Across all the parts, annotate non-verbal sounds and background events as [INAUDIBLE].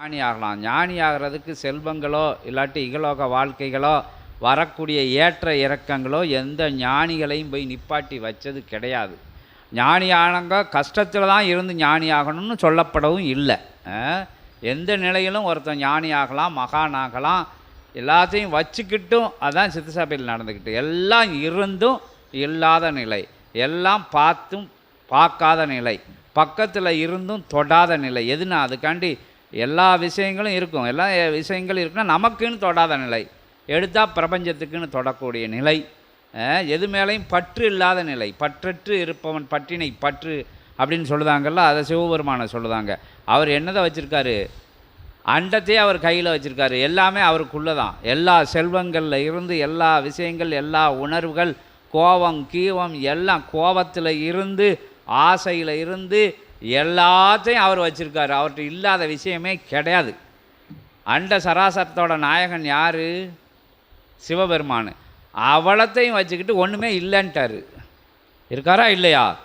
ஞானி ஆகலாம் ஞானி ஆகிறதுக்கு செல்வங்களோ இல்லாட்டி இகலோக வாழ்க்கைகளோ வரக்கூடிய ஏற்ற இறக்கங்களோ எந்த ஞானிகளையும் போய் நிப்பாட்டி வச்சது கிடையாது. ஞானி ஆனவங்க கஷ்டத்தில் தான் இருந்து ஞானி ஆகணும்னு சொல்லப்படவும் இல்லை. எந்த நிலையிலும் ஒருத்தன் ஞானி ஆகலாம் மகான் ஆகலாம் எல்லாத்தையும் வச்சுக்கிட்டும் அதான் சித்த சபையில் நடந்துக்கிட்டு. எல்லாம் இருந்தும் இல்லாத நிலை. எல்லாம் பார்த்தும் பார்க்காத நிலை. பக்கத்தில் இருந்தும் தொடாத நிலை. எதுனா அதுக்காண்டி எல்லா விஷயங்களும் இருக்கும். எல்லா விஷயங்களும் இருக்குன்னா நமக்குன்னு தொடாத நிலை. எடுத்தால் பிரபஞ்சத்துக்குன்னு தொடக்கூடிய நிலை. எது மேலேயும் பற்று இல்லாத நிலை. பற்றற்று இருப்பவன் பற்றினை பற்று அப்படின்னு சொல்லுதாங்கல்ல அதை சிவபெருமானை சொல்லுதாங்க. அவர் என்னதை வச்சுருக்காரு? அண்டத்தையே அவர் கையில் வச்சுருக்காரு. எல்லாமே அவருக்குள்ளே தான். எல்லா செல்வங்களில் இருந்து எல்லா விஷயங்கள் எல்லா உணர்வுகள் கோபம் கீவம் எல்லாம் கோபத்தில் இருந்து ஆசையில் இருந்து எல்லாத்தையும் அவர் வச்சுருக்காரு. அவர்கிட்ட இல்லாத விஷயமே கிடையாது. அண்ட சராசரத்தோட நாயகன் யார்? சிவபெருமான். அவளத்தையும் வச்சுக்கிட்டு ஒன்றுமே இல்லைன்ட்டாரு. இருக்காரா இல்லையா?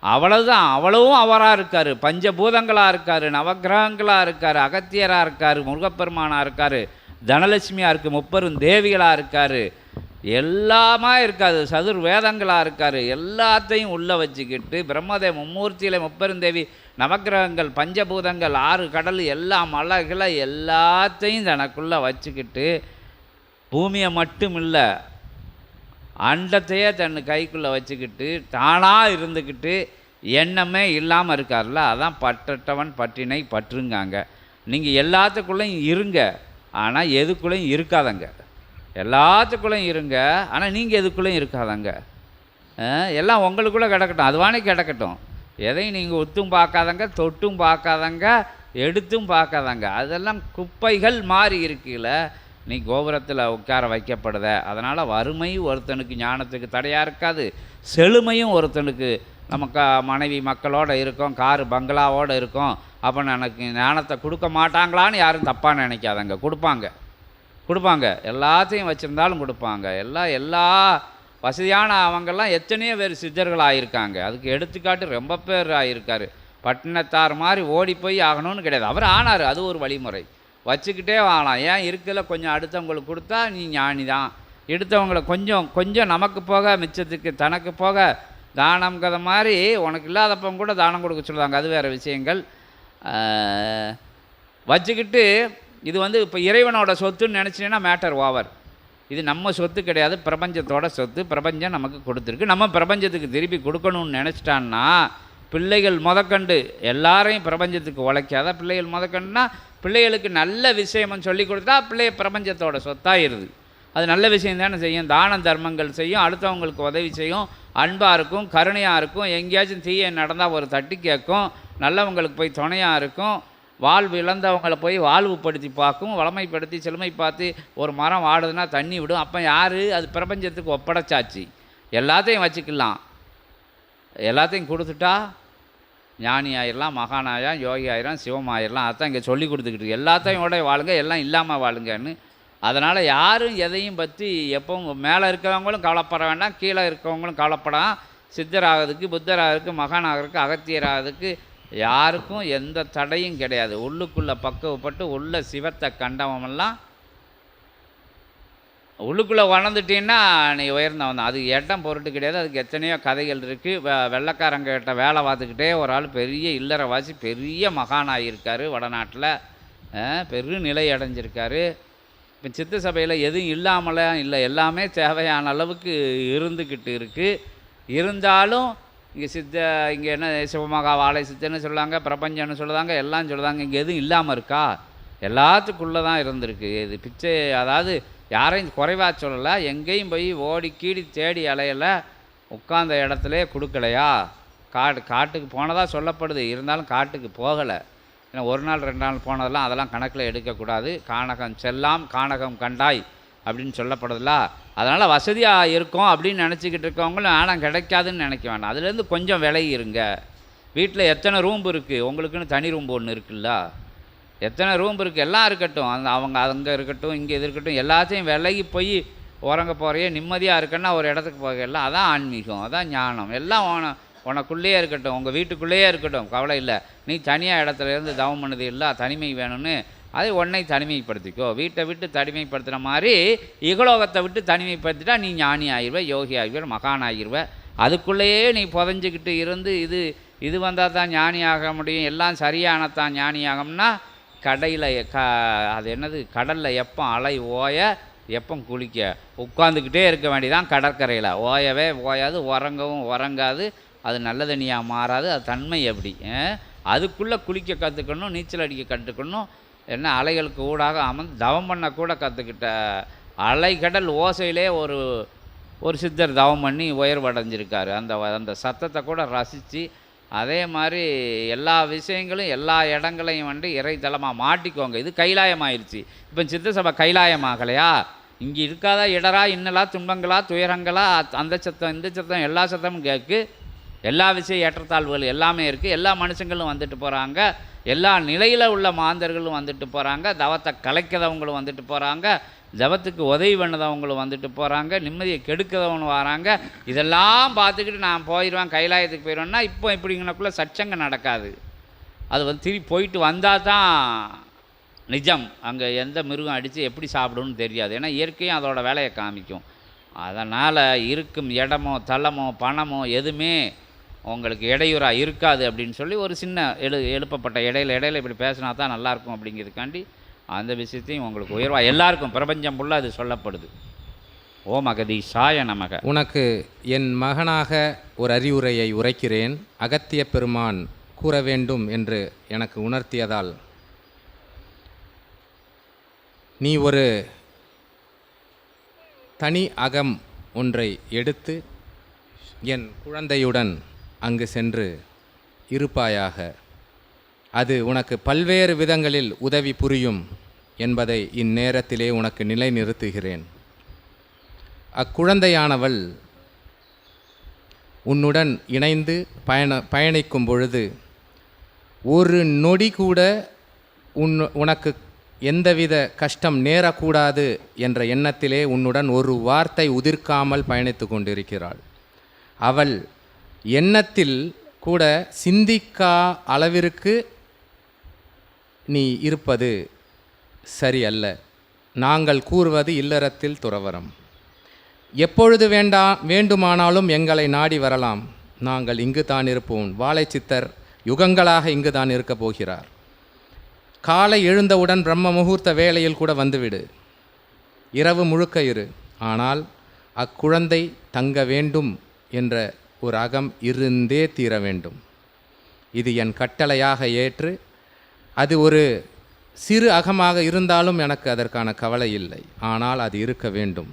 அவ்வளவுதான் அவ்வளவும் அவராக இருக்கார். பஞ்சபூதங்களாக இருக்கார். நவக்கிரகங்களாக இருக்கார். அகத்தியராக இருக்கார். முருகப்பெருமானாக இருக்கார். தனலட்சுமியாக இருக்குது முப்பெரும் தேவிகளாக இருக்கார். எல்லாமா இருக்காது சதுர் வேதங்களாக இருக்கார். எல்லாத்தையும் உள்ளே வச்சுக்கிட்டு பிரம்மதேவ மும்மூர்த்தியில் முப்பெருந்தேவி நவக்கிரகங்கள் பஞ்சபூதங்கள் ஆறு கடல் எல்லா மலைகளை எல்லாத்தையும் தனக்குள்ளே வச்சுக்கிட்டு பூமியை மட்டும் இல்லை அண்டத்தையே தன் கைக்குள்ளே வச்சுக்கிட்டு தானாக இருந்துக்கிட்டு எண்ணமே இல்லாமல் இருக்கார்ல அதான் பற்றட்டவன் பற்றினை பற்றுங்காங்க. நீங்கள் எல்லாத்துக்குள்ளேயும் இருங்க ஆனால் எதுக்குள்ளேயும் இருக்காதங்க. எல்லாத்துக்குள்ளேயும் இருங்க. ஆனால் நீங்கள் எதுக்குள்ளேயும் இருக்காதங்க. எல்லாம் உங்களுக்குள்ளே கிடக்கட்டும். அதுவானே கிடக்கட்டும். எதையும் நீங்கள் ஒத்தும் பார்க்காதங்க தொட்டும் பார்க்காதங்க எடுத்தும் பார்க்காதங்க. அதெல்லாம் குப்பைகள் மாறி இருக்குல்ல நீ கோபுரத்தில் உட்கார வைக்கப்படுத. அதனால் வறுமை ஒருத்தனுக்கு ஞானத்துக்கு தடையாக இருக்காது. செழுமையும் ஒருத்தனுக்கு நமக்கு மனைவி மக்களோட இருக்கோம் காரு பங்களாவோடு இருக்கோம். அப்போ எனக்கு ஞானத்தை கொடுக்க மாட்டாங்களான்னு யாரும் தப்பாக நினைக்காதங்க. கொடுப்பாங்க. கொடுப்பாங்க. எல்லாத்தையும் வச்சுருந்தாலும் கொடுப்பாங்க. எல்லா எல்லா வசதியான அவங்கெல்லாம் எத்தனையோ பேர் சித்தர்கள் ஆகியிருக்காங்க அதுக்கு எடுத்துக்காட்டு ரொம்ப பேர் ஆகியிருக்காரு பட்டினத்தார் மாதிரி ஓடி போய் ஆகணும்னு கிடையாது. அவர் ஆனார். அது ஒரு வழிமுறை. வச்சுக்கிட்டே ஆகலாம். ஏன் இருக்கல? கொஞ்சம் அடுத்தவங்களுக்கு கொடுத்தா நீ ஞானி தான். எடுத்தவங்களை கொஞ்சம் கொஞ்சம் நமக்கு போக மிச்சத்துக்கு தனக்கு போக தானம்ங்கிற மாதிரி உனக்கு இல்லாதப்போ கூட தானம் கொடுக்க சொல்லுவாங்க. அது வேறு விஷயங்கள். வச்சுக்கிட்டு இது வந்து இப்போ இறைவனோட சொத்துன்னு நினச்சினேன்னா மேட்டர் ஓவர் இது நம்ம சொத்து கிடையாது பிரபஞ்சத்தோட சொத்து பிரபஞ்சம் நமக்கு கொடுத்துருக்கு. நம்ம பிரபஞ்சத்துக்கு திருப்பி கொடுக்கணும்னு நினச்சிட்டான்னா பிள்ளைகள் முதக்கண்டு எல்லாரையும் பிரபஞ்சத்துக்கு உழைக்காத பிள்ளைகள் முதக்கண்டுனா பிள்ளைகளுக்கு நல்ல விஷயம்னு சொல்லி கொடுத்தா பிள்ளைய பிரபஞ்சத்தோட சொத்தாயிருது. அது நல்ல விஷயம் தானே செய்யும். தான தர்மங்கள் செய்யும் அடுத்தவங்களுக்கு உதவி செய்யும் அன்பாக இருக்கும் கருணையாக இருக்கும் எங்கேயாச்சும் தீய நடந்தால் ஒரு தட்டி கேட்கும் நல்லவங்களுக்கு போய் துணையாக இருக்கும் வாழ்வு இழந்தவங்களை போய் வாழ்வுப்படுத்தி பார்க்கும் வளமைப்படுத்தி செழுமை பார்த்து ஒரு மரம் வாடுதுன்னா தண்ணி விடும். அப்போ யார்? அது பிரபஞ்சத்துக்கு ஒப்படைச்சாச்சு. எல்லாத்தையும் வச்சுக்கலாம். எல்லாத்தையும் கொடுத்துட்டா ஞானி ஆயிடலாம் மகானாயிரம் யோகி ஆயிரம் சிவம் ஆயிடலாம் அதான் இங்கே சொல்லி கொடுத்துக்கிட்டு எல்லாத்தையும் உடைய வாழுங்க எல்லாம் இல்லாமல் வாழுங்கன்னு. அதனால் யாரும் எதையும் பற்றி எப்பவும் மேலே இருக்கிறவங்களும் கவலைப்பட வேண்டாம் கீழே இருக்கிறவங்களும் கவலைப்படாம சித்தராகிறதுக்கு புத்தராகிறதுக்கு மகானாகிறதுக்கு அகத்தியராகிறதுக்கு யாருக்கும் எந்த தடையும் கிடையாது. உள்ளுக்குள்ளே பக்குவப்பட்டு உள்ள சிவத்தை கண்டவமெல்லாம் உள்ளுக்குள்ளே வளர்ந்துட்டீங்கன்னா நீ உயர்ந்தவன் அது இடம் பொருட்டு கிடையாது. அதுக்கு எத்தனையோ கதைகள் இருக்குது வெ வெள்ளைக்காரங்க கிட்ட வேலை பார்த்துக்கிட்டே ஒரு ஆள் பெரிய இல்லறவாசி பெரிய மகானாக இருக்கார் வடநாட்டில். பெரு நிலை அடைஞ்சிருக்காரு. இப்போ சித்த சபையில் எதுவும் இல்லாமலாம் இல்லை எல்லாமே தேவையான அளவுக்கு இருந்துக்கிட்டு இருக்குது இருந்தாலும் இங்கே சித்த இங்கே என்ன சிவமகா வாழை சித்தன்னு சொல்லுவாங்க பிரபஞ்சம்னு சொல்லுவாங்க எல்லாம் சொல்லுவாங்க இங்கே எதுவும் இல்லாமல் இருக்கா? எல்லாத்துக்குள்ளே தான் இருந்திருக்கு. இது பிச்சை அதாவது யாரையும் குறைவாக சொல்லலை. எங்கேயும் போய் ஓடி கீடி தேடி அலையலை உட்கார்ந்த இடத்துலே கொடுக்கலையா? காடு காட்டுக்கு போனதாக சொல்லப்படுது. இருந்தாலும் காட்டுக்கு போகலை. ஏன்னா ஒரு நாள் ரெண்டு நாள் போனதெல்லாம் அதெல்லாம் கணக்கில் எடுக்கக்கூடாது. கானகம் செல்லாம் கானகம் கண்டாய். அப்படின்னு சொல்லப்படுதுல அதனால் வசதியாக இருக்கும் அப்படின்னு நினச்சிக்கிட்டு இருக்கவங்களும் ஆனால் கிடைக்காதுன்னு நினைக்க வேண்டாம். அதுலேருந்து கொஞ்சம் விலகி இருங்க வீட்டில் எத்தனை ரூம் இருக்குது உங்களுக்குன்னு தனி ரூம் ஒன்று இருக்குல்ல. எத்தனை ரூம் இருக்குது எல்லாம் இருக்கட்டும். அந்த அவங்க அங்கே இருக்கட்டும் இங்கே இது இருக்கட்டும் எல்லாத்தையும் விலகி போய் உறங்க போகிறையே நிம்மதியாக இருக்குன்னா ஒரு இடத்துக்கு போகல அதான் ஆன்மீகம் அதான் ஞானம். எல்லாம் உன- உனக்குள்ளேயே இருக்கட்டும். உங்கள் வீட்டுக்குள்ளேயே இருக்கட்டும். கவலை இல்லை. நீ தனியாக இடத்துல இருந்து தவம் பண்ணது இல்லை. தனிமை வேணும்னு அதை உன்னை தனிமைப்படுத்திக்கோ. வீட்டை விட்டு தனிமைப்படுத்துகிற மாதிரி இகலோகத்தை விட்டு தனிமைப்படுத்திட்டா நீ ஞானி ஆயிடுவ யோகி ஆகிடுவ மகான் ஆகிடுவ அதுக்குள்ளேயே நீ புதஞ்சிக்கிட்டு இருந்து இது இது வந்தால் தான் ஞானி ஆக முடியும் எல்லாம் சரியானத்தான் ஞானி ஆகும்னா கடையில் க அது என்னது கடலில் எப்போ அலை ஓய எப்போ குளிக்க. உட்காந்துக்கிட்டே இருக்க வேண்டியதான் கடற்கரையில். ஓயவே ஓயாது உறங்கவும் உறங்காது அது நல்ல தண்ணியாக மாறாது அது தன்மை எப்படி அதுக்குள்ளே குளிக்க கற்றுக்கணும் நீச்சல் அடிக்க கற்றுக்கணும் என்ன அலைகளுக்கு ஊடாக அமர்ந்து தவம் பண்ண கூட கற்றுக்கிட்ட அலைகடல் ஓசையிலே ஒரு ஒரு சித்தர் தவம் பண்ணி உயர்வடைஞ்சிருக்காரு. அந்த வ- அந்த சத்தத்தை கூட ரசித்து அதே மாதிரி எல்லா விஷயங்களும் எல்லா இடங்களையும் வந்து இறைத்தலமாக மாட்டிக்கோங்க. இது கைலாயம் ஆயிடுச்சு இப்போ சித்த சபை கைலாயம் ஆகலையா இங்கே இருக்காத இடரா இன்னலா துன்பங்களா துயரங்களா அந்த சத்தம் இந்த சத்தம் எல்லா சத்தமும் கேட்கு எல்லா விஷய ஏற்றத்தாழ்வுகள் எல்லாமே இருக்குது எல்லா மனுஷங்களும் வந்துட்டு போகிறாங்க எல்லா நிலையில் உள்ள மாந்தர்களும் வந்துட்டு போகிறாங்க தவத்தை கலைக்கிறவங்களும் வந்துட்டு போகிறாங்க ஜபத்துக்கு உதவி பண்ணதவங்களும் வந்துட்டு போகிறாங்க நிம்மதியை கெடுக்கிறவங்களும் வராங்க. இதெல்லாம் பார்த்துக்கிட்டு நான் போயிடுவேன் கைலாயத்துக்கு போயிடுவேன்னா இப்போ இப்படிங்கனக்குள்ளே சச்சங்கம் நடக்காது. அது வந்து திருப்பி போயிட்டு வந்தால் தான் நிஜம். அங்கே எந்த மிருகம் அடித்து எப்படி சாப்பிடும்னு தெரியாது. ஏன்னா இயற்கையும் அதோட வேலையை காமிக்கும். அதனால் இருக்கும் இடமோ தளமோ பணமோ எதுவுமே உங்களுக்கு இடையூறாக இருக்காது அப்படின்னு சொல்லி ஒரு சின்ன எழு எழுப்பப்பட்ட இடையில இடையில இப்படி பேசினா தான் நல்லாயிருக்கும் அப்படிங்கிறதுக்காண்டி அந்த விஷயத்தையும் உங்களுக்கு உயர்வாக எல்லாருக்கும் பிரபஞ்சம் ஃபுல்லாக அது சொல்லப்படுது. ஓ மகதி சாய நமக. உனக்கு என் மகனாக ஒரு அறிவுரையை உரைக்கிறேன் அகத்திய பெருமான் கூற வேண்டும் என்று எனக்கு உணர்த்தியதால். நீ ஒரு தனி அகம் ஒன்றை எடுத்து என் குழந்தையுடன் அங்கு சென்று இருப்பாயாக. அது உனக்கு பல்வேறு விதங்களில் உதவி புரியும் என்பதை இந்நேரத்திலே உனக்கு நிலைநிறுத்துகிறேன். அக்குழந்தையானவள் உன்னுடன் இணைந்து பயண பயணிக்கும் பொழுது ஒரு நொடி கூட உன் உனக்கு எந்தவித கஷ்டம் நேரக்கூடாது என்ற எண்ணத்திலே உன்னுடன் ஒரு வார்த்தை உதிர்க்காமல் பயணித்து கொண்டிருக்கிறாள். அவள் எண்ணத்தில் கூட சிந்திக்கா அளவிற்கு நீ இருப்பது சரியல்ல. நாங்கள் கூறுவது இல்லறத்தில் துறவரம் எப்பொழுது வேண்டா வேண்டுமானாலும் எங்களை நாடி வரலாம். நாங்கள் இங்கு தான் இருப்போம். வாழைச்சித்தர் யுகங்களாக இங்கு தான் இருக்கப் போகிறார். காலை எழுந்தவுடன் பிரம்ம முகூர்த்த வேளையில் கூட வந்துவிடு. இரவு முழுக்க இரு. ஆனால் அக்குழந்தை தங்க வேண்டும் என்ற ஒரு அகம் இருந்தே தீர வேண்டும். இது என் கட்டளையாக ஏற்று அது ஒரு சிறு அகமாக இருந்தாலும் எனக்கு அதற்கான கவலை இல்லை. ஆனால் அது இருக்க வேண்டும்.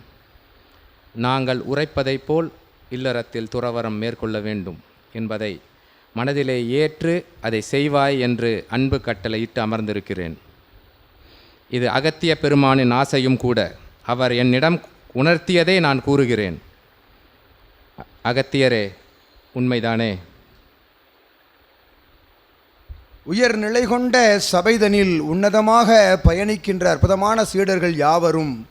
நாங்கள் உரைப்பதைப் போல் இல்லறத்தில் துறவரம் மேற்கொள்ள வேண்டும் என்பதை மனதிலே ஏற்று அதை செய்வாய் என்று அன்பு கட்டளையிட்டு அமர்ந்திருக்கிறேன். இது அகத்திய பெருமானின் ஆசையும் கூட. அவர் என்னிடம் உணர்த்தியதை நான் கூறுகிறேன். அகத்தியரே உண்மைதானே? உயர்நிலை கொண்ட சபைதனில் உன்னதமாக பயணிக்கின்ற அற்புதமான சீடர்கள் யாவரும்?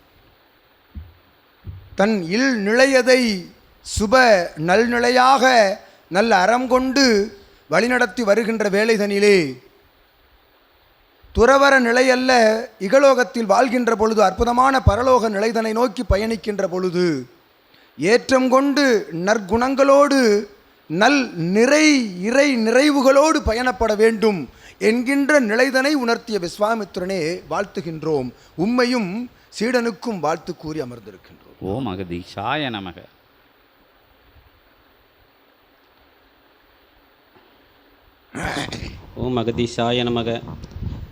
தன் இல் நிலையதை சுப நல்நிலையாக நல்ல அறம் கொண்டு வழிநடத்தி வருகின்ற வேலைதனிலே துறவர நிலையல்ல இகலோகத்தில் வாழ்கின்ற பொழுது அற்புதமான பரலோக நிலைதனை நோக்கி பயணிக்கின்ற பொழுது ஏற்றம் கொண்டு நற்குணங்களோடு நல் நிறை இறை நிறைவுகளோடு பயணப்பட வேண்டும் என்கின்ற நிலைதனை உணர்த்திய விஸ்வாமித்திரனே வாழ்த்துகின்றோம். உம்மையும் சீடனுக்கும் வாழ்த்து கூறி அமர்ந்திருக்கின்றோம். ஓ மகதி சாய நமக. ஓம் அகதீஷாய நமக.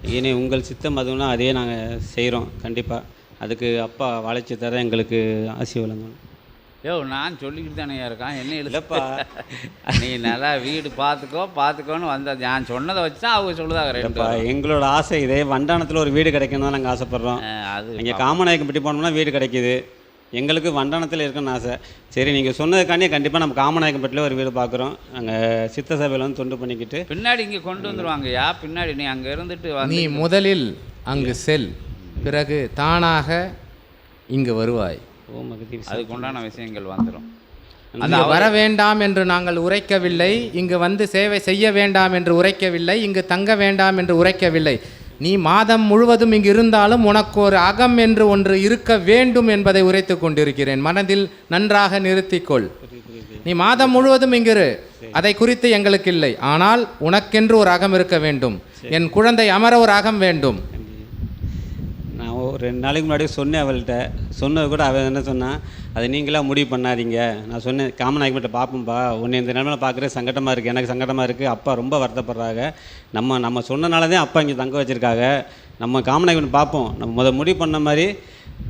இனி உங்கள் சித்தம் அதுனா அதே நாங்கள் செய்கிறோம் கண்டிப்பாக அதுக்கு அப்பா வாழைச்சித்தர எங்களுக்கு ஆசி வழங்கணும். யோ நான் சொல்லிக்கிட்டு தானே இருக்கேன். என்ன இல்லைப்பா. எழுப்பா [LAUGHS] நீ நல்லா வீடு பார்த்துக்கோ பார்த்துக்கோன்னு வந்த நான் சொன்னதை வச்சு தான் அவங்க சொல்லுதாங்க ரெண்டு இல்லைப்பா எங்களோட ஆசை இதே வண்டானத்தில் ஒரு வீடு கிடைக்கணும் தான் நாங்கள் ஆசைப்பட்றோம். அது இங்கே காமநாயக்கம்பட்டி போனோம்னா வீடு கிடைக்கிது. எங்களுக்கு வண்டானத்தில் இருக்கணும்னு ஆசை. சரி நீங்கள் சொன்னதுக்காண்டி கண்டிப்பாக நம்ம காமநாயக்கம்பட்டியில் ஒரு வீடு பார்க்குறோம் நாங்கள் சித்த சபையில் வந்து தொண்டு பண்ணிக்கிட்டு பின்னாடி இங்கே கொண்டு வந்துருவாங்கய்யா. பின்னாடி நீ அங்கே இருந்துட்டு நீ வந்து முதலில் அங்கு செல். பிறகு தானாக இங்கு வருவாய். ஓம் அதுக்கு உண்டான விஷயங்கள் வந்துடும் இங்கு வர வேண்டாம் என்று நாங்கள் உரைக்கவில்லை. இங்கு வந்து சேவை செய்ய வேண்டாம் என்று உரைக்கவில்லை. இங்கு தங்க வேண்டாம் என்று உரைக்கவில்லை. நீ மாதம் முழுவதும் இங்கு இருந்தாலும் உனக்கு ஒரு அகம் என்று ஒன்று இருக்க வேண்டும் என்பதை உரைத்து கொண்டிருக்கிறேன். மனதில் நன்றாக நிறுத்திக்கொள். நீ மாதம் முழுவதும் இங்கிரு. அதை குறித்து எங்களுக்கு இல்லை. ஆனால் உனக்கென்று ஒரு அகம் இருக்க வேண்டும். என் குழந்தை அமர ஒரு அகம் வேண்டும். ஒரு ரெண்டு நாளைக்கு முன்னாடியே சொன்னேன் அவள்கிட்ட. சொன்னது கூட அவள் என்ன சொன்னான் அதை நீங்களாக முடிவு பண்ணாதீங்க. நான் சொன்னேன் காமநாயகம்கிட்ட பார்ப்போம்ப்பா உன்னை இந்த நிலமையில பார்க்குறது சங்கடமாக இருக்குது எனக்கு சங்கடமாக இருக்குது அப்பா ரொம்ப வருத்தப்படுறாங்க. நம்ம நம்ம சொன்னனால தான் அப்பா இங்கே தங்க வச்சுருக்காங்க. நம்ம காமநாயகன் பார்ப்போம் நம்ம முத முடிவு பண்ண மாதிரி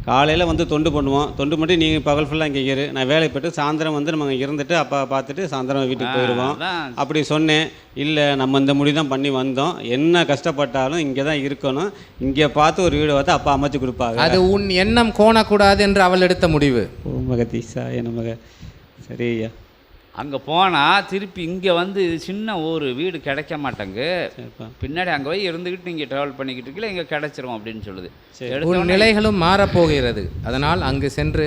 காலையில் வந்து தொண்டு பண்ணுவோம். தொண்டு பண்ணி நீங்கள் பகல் ஃபுல்லாக இங்கே இரு. நான் வேலை போய்ட்டு சாயந்தரம் வந்து நம்ம இங்க இருந்துட்டு அப்பா பார்த்துட்டு சாயந்தரம் வீட்டுக்கு போயிடுவோம் அப்படி சொன்னேன். இல்லை நம்ம இந்த முடிவு தான் பண்ணி வந்தோம். என்ன கஷ்டப்பட்டாலும் இங்கே தான் இருக்கணும். இங்கே பார்த்து ஒரு வீடு பார்த்து அப்பா அமைச்சு கொடுப்பாங்க. அது உன் எண்ணம் கோணக்கூடாது என்று அவள் எடுத்த முடிவு. ஓ மகதீஷா என்ன மக. சரி ஐயா. அங்கே போனால் திருப்பி இங்கே வந்து இது சின்ன ஒரு வீடு கிடைக்க மாட்டேங்கு. பின்னாடி அங்கே போய் இருந்துக்கிட்டு நீங்கள் ட்ராவல் பண்ணிக்கிட்டு இருக்கீங்களா? இங்கே கிடச்சிரும் அப்படின்னு சொல்லுது. நிலைகளும் மாறப்போகிறது. அதனால் அங்கு சென்று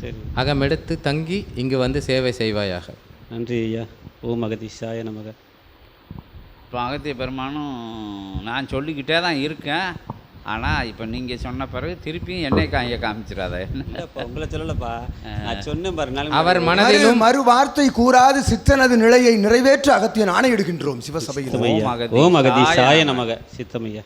சரி. அகமெடுத்து தங்கி இங்கு வந்து சேவை செய்வாயாக. நன்றி ஐயா. ஓ மகதீஷா என்ன மக இப்போ அகத்திய பெருமானும் நான் சொல்லிக்கிட்டே தான் இருக்கேன். ஆனால் இப்போ நீங்கள் சொன்ன பிறகு திருப்பியும் என்னை காய காமிச்சிடாத. உங்களை சொல்லலப்பா. நான் சொன்னேன் பாரு நாளைக்கு அவர் மனதிலும் மறு வார்த்தை கூறாது சித்தனது நிலையை நிறைவேற்ற அகத்தியன் ஆணையிடுகின்றோம் சிவசபையில். ஓம் ஓ மகதீஷாய நமக சித்தமையா?